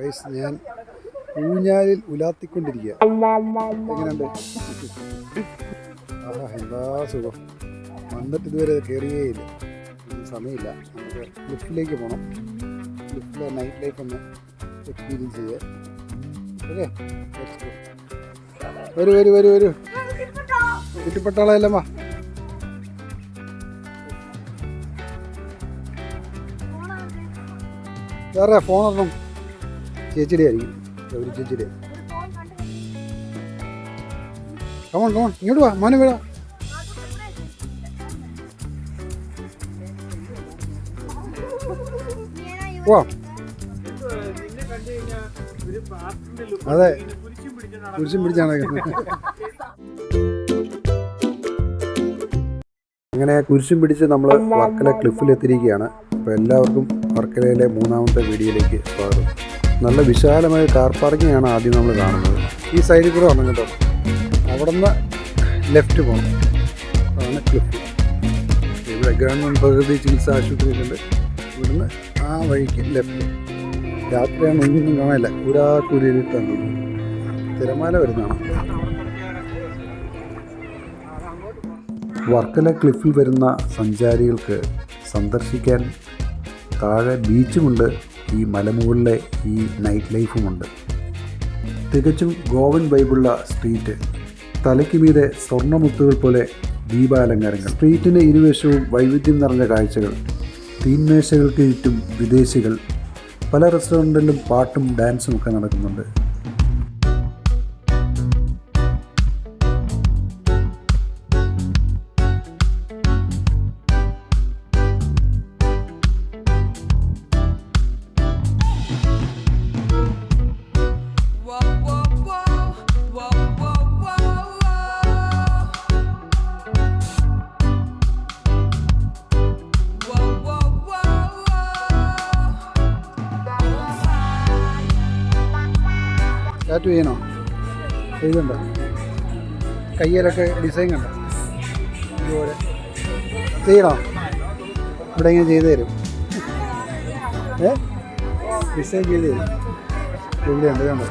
Guys ഞാൻ ഊഞ്ഞാലിൽ ഉലാത്തിക്കൊണ്ടിരിക്കുക. ആഹാ എന്താ സുഖം. വന്നിട്ട് ഇതുവരെ കയറിയേ ഇല്ല. സമയമില്ല. നമുക്ക് ലിഫ്റ്റിലേക്ക് പോകണം ലിഫ്റ്റിലെ നൈറ്റ് ലൈഫ് ഒന്ന് എക്സ്പീരിയൻസ് ഓക്കെ വരൂ വരൂ വരൂ വരൂ. ചുറ്റിപ്പട്ടാളെല്ലാം വാ വേറെ ഫോൺ ഒരെണ്ണം. ചേച്ചിയുടെ. ആയിരിക്കും ഗൗരി ചേച്ചിയുടെ കമോൺ കമോൺ ഇങ്ങോട്ട് വാ മോനെ വീടാ പോവാം. അതെ. കുരിശും പിടിച്ചാണ് അങ്ങനെ കുരിശും പിടിച്ച് നമ്മൾ വർക്കല ക്ലിഫിൽ എത്തിയിരിക്കുകയാണ് അപ്പോൾ എല്ലാവർക്കും വർക്കലയിലെ മൂന്നാമത്തെ വീഡിയോയിലേക്ക് സ്വാഗതം. നല്ല വിശാലമായ കാർ പാർക്കിംഗ് ആണ് ആദ്യം നമ്മൾ കാണുന്നത്. ഈ സൈഡിൽ കൂടെ വന്നു കേട്ടോ. അവിടെ നിന്ന് ലെഫ്റ്റ് പോകണം അതാണ് ക്ലിഫ് ഇവിടെ ഗവൺമെന്റ് പ്രകൃതി ചികിത്സാ ആശുപത്രി ഉണ്ട്. ഇവിടുന്ന് ആ വഴിക്ക് ലെഫ്റ്റ് രാത്രിയാണ് ഒന്നും കാണില്ല കുരിട്ടാണ് തിരമാല വരുന്നതാണ്. വർക്കല ക്ലിഫിൽ വരുന്ന സഞ്ചാരികൾക്ക് സന്ദർശിക്കാൻ താഴെ ബീച്ചുമുണ്ട് ഈ മലമുകളിലെ ഈ നൈറ്റ് ലൈഫുമുണ്ട് തികച്ചും ഗോവൻ വൈബുള്ള സ്ട്രീറ്റ് തലയ്ക്ക് മീതെ സ്വർണമുത്തുകൾ പോലെ ദീപാലങ്കാരങ്ങൾ. സ്ട്രീറ്റിന് ഇരുവശവും വൈവിധ്യം നിറഞ്ഞ കാഴ്ചകൾ തീന്മേശകൾക്ക് ചുറ്റും വിദേശികൾ. പല റെസ്റ്റോറന്റിലും പാട്ടും ഡാൻസും ഒക്കെ നടക്കുന്നുണ്ട്. ടാറ്റു ചെയ്യണോ? ചെയ്തുണ്ടോ കയ്യിലൊക്കെ ഡിസൈൻ കണ്ടോ ഇതുപോലെ. ചെയ്യണോ? അവിടെ ഇങ്ങനെ ചെയ്തു തരും. ഏ? ഡിസൈൻ ചെയ്ത് തരും. ഇവിടെയുണ്ട് കണ്ടോ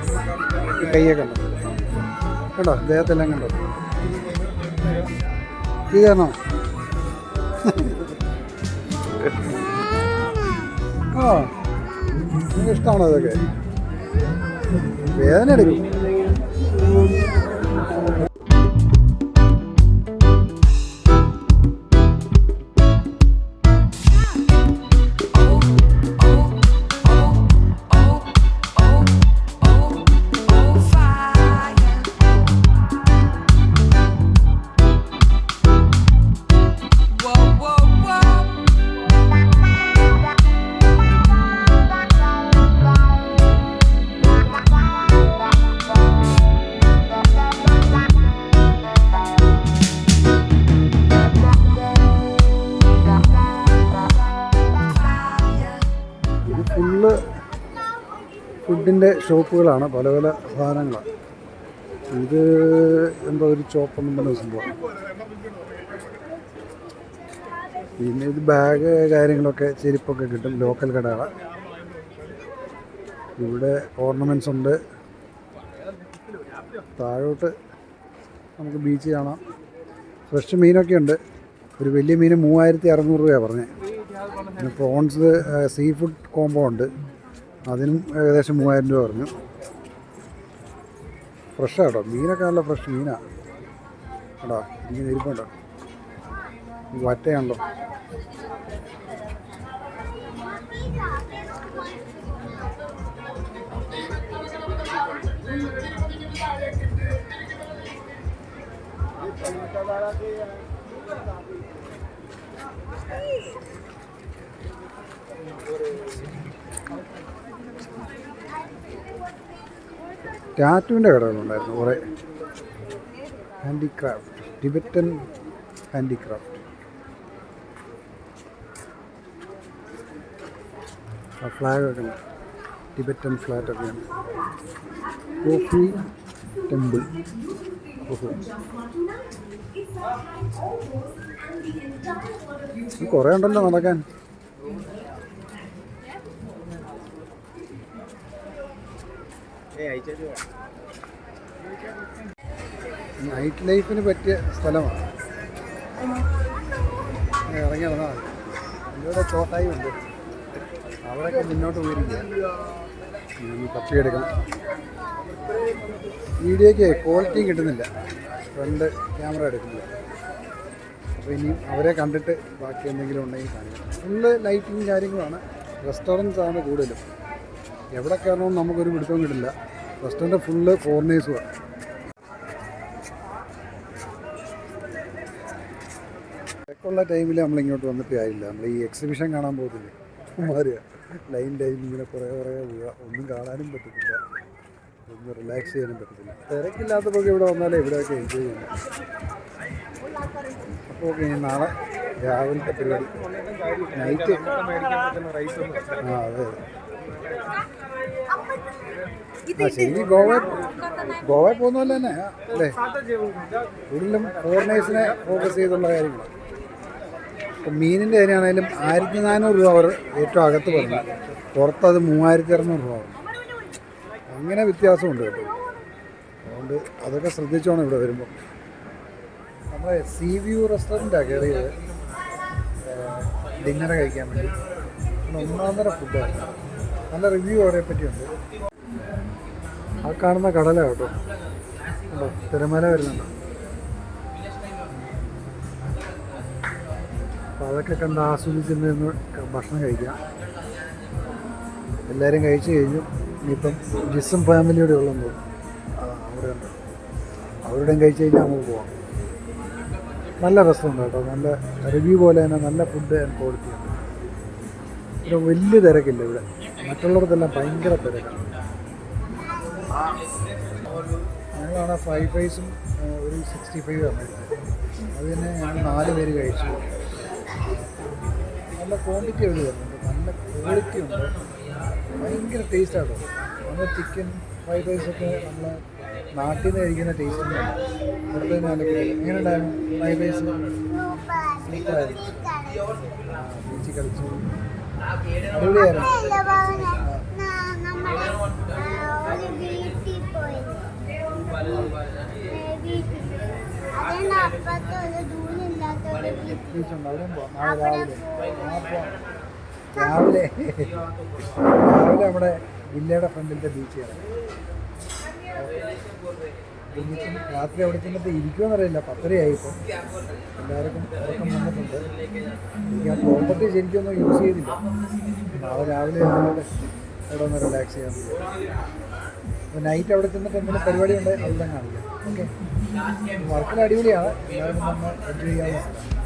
കയ്യൊക്കെ ഉണ്ടോ? കണ്ടോ? ദേഹത്തെല്ലാം കണ്ടോ? ചെയ്ത് തരണോ? ആ. നിങ്ങൾക്ക് ഇഷ്ടമാണോ ഇതൊക്കെ? വേദന എടുക്കും ഫുഡിന്റെ ഷോപ്പുകളാണ് പല പല സാധനങ്ങളാണ് ഇത് എന്തോ ഒരു ചോപ്പൊന്നും പറഞ്ഞ സംഭവം. പിന്നെ ഇത് ബാഗ് കാര്യങ്ങളൊക്കെ ചെരുപ്പൊക്കെ കിട്ടും ലോക്കൽ കടകളാണ് ഇവിടെ ഓർണമെന്റ്സ് ഉണ്ട്. താഴോട്ട് നമുക്ക് ബീച്ച് കാണാം. ഫ്രഷ് മീനൊക്കെ ഉണ്ട്. ഒരു വലിയ മീൻ മൂവായിരത്തി അറുന്നൂറ് രൂപയാണ് പറഞ്ഞത് പിന്നെ പ്രോൺസ് സീ ഫുഡ് കോംബോ ഉണ്ട്. അതിനും ഏകദേശം മൂവായിരം രൂപ പറഞ്ഞു. ഫ്രഷാണ് കേട്ടോ. മീനൊക്കെ നല്ല ഫ്രഷ് മീനാണ് കേട്ടോ ഇങ്ങനെ ഇരിപ്പുണ്ടോ. വറ്റയാണല്ലോ ടാറ്റുവിന്റെ കടകളുണ്ടായിരുന്നു കുറേ. ഹാൻഡിക്രാഫ്റ്റ് ടിബറ്റൻ ഹാൻഡിക്രാഫ്റ്റ് ആ ഫ്ലാഗൊക്കെ ഉണ്ട്. ടിബറ്റൻ ഫ്ലാറ്റൊക്കെയാണ് കോഫി ടെമ്പിൾ കുറേ ഉണ്ടല്ലോ നടക്കാൻ. നൈറ്റ് ലൈഫിന് പറ്റിയ സ്ഥലമാണ്. ഇറങ്ങി ഇറങ്ങാം. ഇവിടെ ചോട്ടായി ഉണ്ട്. അവിടെയൊക്കെ മുന്നോട്ട് പോയിരിക്കുക തപ്പിയെടുക്കാം വീഡിയോയ്ക്ക് ക്വാളിറ്റിയും കിട്ടുന്നില്ല. ഫ്രണ്ട് ക്യാമറ എടുക്കുന്നില്ല. അപ്പോൾ ഇനി അവരെ കണ്ടിട്ട് ബാക്കി എന്തെങ്കിലും ഉണ്ടെങ്കിൽ കാണിക്കാം. ഫുള്ള് ലൈറ്റിങ് കാര്യങ്ങളാണ്. റെസ്റ്റോറന്റ്സാണ് കൂടുതലും. എവിടെ കയറണമെന്ന് നമുക്കൊരു പിടുത്തവും കിട്ടില്ല. റെസ്റ്റോറന്റ് ഫുള്ള് ഫോറിനേഴ്സുമാണ് തിരക്കുള്ള ടൈമിൽ നമ്മൾ ഇങ്ങോട്ട് വന്നിട്ട് കാര്യമില്ല. നമ്മൾ ഈ എക്സിബിഷൻ കാണാൻ പോകത്തില്ലേ? മാറിയ ലൈൻ ലൈൻ ഇങ്ങനെ കുറേ കുറേ ഒന്നും കാണാനും പറ്റത്തില്ല. ഒന്ന് റിലാക്സ് ചെയ്യാനും പറ്റത്തില്ല. തിരക്കില്ലാത്തപ്പോൾ ഇവിടെ വന്നാലേ ഇവിടെയൊക്കെ എൻജോയ് ചെയ്യാൻ അപ്പോൾ ഓക്കെ ഞാൻ നാളെ രാവിലത്തെ പരിപാടി. നൈറ്റ് ആ അതെ. ആ ശരി. ഗോവ ഗോവ പോകുന്ന പോലെ തന്നെ അല്ലേ? കൂടുതലും ഫോറിനേഴ്സിനെ ഫോക്കസ് ചെയ്തുള്ള കാര്യങ്ങൾ ഇപ്പം മീനിന്റെ കാര്യമാണെങ്കിലും ആയിരത്തി നാനൂറ് രൂപ അവർ ഏറ്റവും അകത്ത് പറഞ്ഞു. പുറത്തത് മൂവായിരത്തി അറുന്നൂറ് രൂപ അങ്ങനെ വ്യത്യാസമുണ്ട് കേട്ടോ. അതുകൊണ്ട് അതൊക്കെ ശ്രദ്ധിച്ചോണം ഇവിടെ വരുമ്പോൾ. നമ്മളെ സീ വ്യൂ റെസ്റ്റോറന്റാണ് കയറിയത് ഡിന്നർ കഴിക്കാൻ വേണ്ടി. ഒന്നാം ഒന്നാന്തര ഫുഡാണ് നല്ല റിവ്യൂ അവരെ പറ്റിയുണ്ട് ആ കാണുന്ന കടല കേട്ടോ. ഉണ്ടോ? തിരമല വരുന്നുണ്ട്. അപ്പം അതൊക്കെ കണ്ട് ആസ്വദിച്ച് ഭക്ഷണം കഴിക്കാം. എല്ലാവരും കഴിച്ചു കഴിഞ്ഞു. ഇനിയിപ്പം ജിസും ഫാമിലിയുടെ ആ അവിടെ ഉണ്ട്. അവരുടെയും കഴിച്ചു കഴിഞ്ഞാൽ നമുക്ക് പോവാം. നല്ല രസമുണ്ട് കേട്ടോ. നല്ല റിവ്യൂ പോലെ തന്നെ നല്ല ഫുഡ് ആൻഡ് ക്വാളിറ്റി ഉണ്ട് വലിയ തിരക്കില്ല ഇവിടെ. മറ്റുള്ളവർക്കെല്ലാം ഭയങ്കര തിരക്കാണ്. ഞങ്ങളാണ് ഫൈവ് ഫൈസും ഒരു സിക്സ്റ്റി ഫൈവ് ആണ് അത് തന്നെ ഞങ്ങൾ നാല് പേര് കഴിച്ചു. നല്ല ക്വാണ്ടിറ്റി അവർ തരുന്നുണ്ട്. നല്ല ക്വാളിറ്റി ഉണ്ട്. ഭയങ്കര ടേസ്റ്റാണ് നമ്മൾ ചിക്കൻ ഫ്രൈഡ് റൈസൊക്കെ നമ്മൾ നാട്ടിൽ നിന്ന് കഴിക്കുന്ന ടേസ്റ്റ് അടുത്ത ഇവിടുത്തെ നല്ല എങ്ങനെ ഫ്രൈഡ് റൈസ് സൂപ്പറായിരുന്നു ബീച്ചിൽ കളിച്ചു. അടിപൊളിയായിരുന്നു. രാവിലെ രാവിലെ നമ്മുടെ വില്ലയുടെ ഫ്രണ്ടിലത്തെ ബീച്ച് രാത്രി അവിടെ ചെന്നിട്ട് ഇരിക്കുമെന്നറിയില്ല. പത്തരയായി ഇപ്പം എല്ലാവർക്കും ഉറക്കം വന്നിട്ടുണ്ട്. എനിക്ക് ആ പ്രോപ്പർട്ടി ശരിക്കൊന്നും യൂസ് ചെയ്തില്ല. നാളെ രാവിലെ ഇവിടെ ഒന്ന് റിലാക്സ് ചെയ്യാൻ അപ്പോൾ നൈറ്റ് അവിടെ ചെന്നിട്ട് എന്തെങ്കിലും പരിപാടി ഉണ്ടെങ്കിൽ അതെല്ലാം കാണിക്കാം. ഓക്കെ വർക്കിൽ അടിപൊളിയാണ്. എല്ലാവരും നമ്മൾ എൻജോയ് ചെയ്യാവുന്ന സ്ഥലം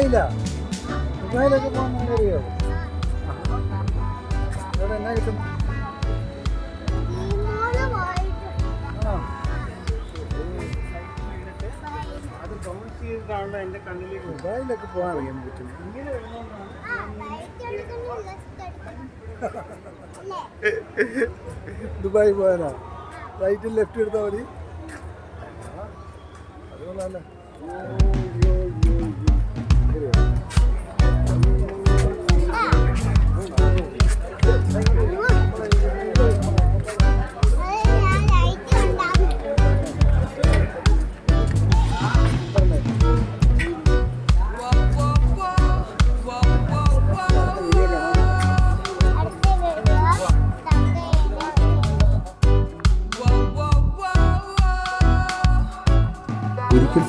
ദുബായിലാ ദുബായിലൊക്കെ പോകാൻ അറിയോ അവിടെ എന്നാ കിട്ടും? ദുബായിലൊക്കെ പോകാൻ അറിയാൻ പറ്റും. ദുബായി പോകാനാ റൈറ്റിൽ ലെഫ്റ്റ് എടുത്താൽ മതി. അത് കൊള്ളാമല്ലോ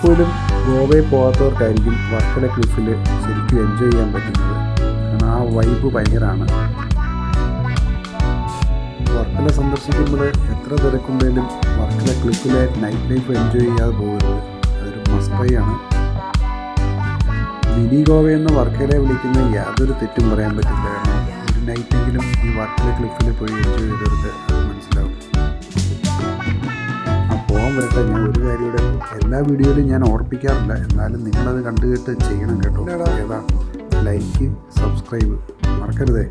പോലും ഗോവയിൽ പോകാത്തവർക്കായിരിക്കും വർക്കല ക്ലിഫിൽ ശരിക്കും എൻജോയ് ചെയ്യാൻ പറ്റുന്നത്. കാരണം ആ വൈബ് ഭയങ്കരമാണ് വർക്കല സന്ദർശിക്കുമ്പോൾ എത്ര തിരക്കുണ്ടെങ്കിലും വർക്കല ക്ലിഫിലെ നൈറ്റ് ലൈഫ് എൻജോയ് ചെയ്യാതെ പോകരുത്. അതൊരു മസ്റ്റൈ ആണ്. മിനി ഗോവയെന്ന് വർക്കലെ വിളിക്കുന്ന യാതൊരു തെറ്റും പറയാൻ പറ്റില്ല. കാരണം ഒരു നൈറ്റെങ്കിലും ഈ വർക്കല ക്ലിഫിൽ പോയി എൻജോയ് ചെയ്തവർക്ക് അത് പോകാൻ വരട്ടെ ഞാൻ ഒരു കാര്യയുടെ എല്ലാ വീഡിയോയിലും ഞാൻ ഓർപ്പിക്കാറില്ല. എന്നാലും നിങ്ങളത് കണ്ടു കേട്ട് ചെയ്യണം കേട്ടോ. ഏതാ? ലൈക്ക് സബ്സ്ക്രൈബ് മറക്കരുതേ.